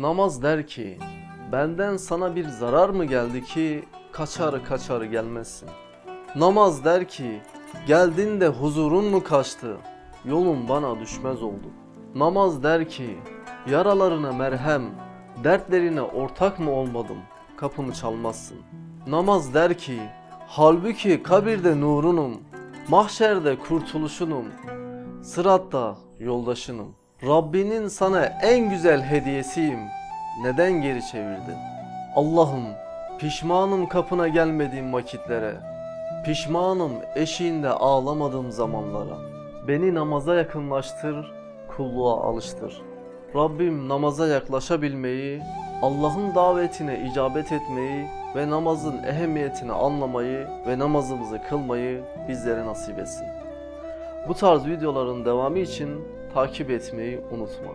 Namaz der ki, benden sana bir zarar mı geldi ki kaçar kaçar gelmezsin. Namaz der ki, geldin de huzurun mu kaçtı, yolun bana düşmez oldu. Namaz der ki, yaralarına merhem, dertlerine ortak mı olmadım, kapımı çalmazsın. Namaz der ki, halbuki kabirde nurunum, mahşerde kurtuluşunum, sıratta yoldaşınım. Rabbinin sana en güzel hediyesiyim. Neden geri çevirdin? Allah'ım pişmanım kapına gelmediğim vakitlere. Pişmanım eşiğinde ağlamadığım zamanlara. Beni namaza yakınlaştır, kulluğa alıştır. Rabbim namaza yaklaşabilmeyi, Allah'ın davetine icabet etmeyi ve namazın ehemmiyetini anlamayı ve namazımızı kılmayı bizlere nasip etsin. Bu tarz videoların devamı için takip etmeyi unutma.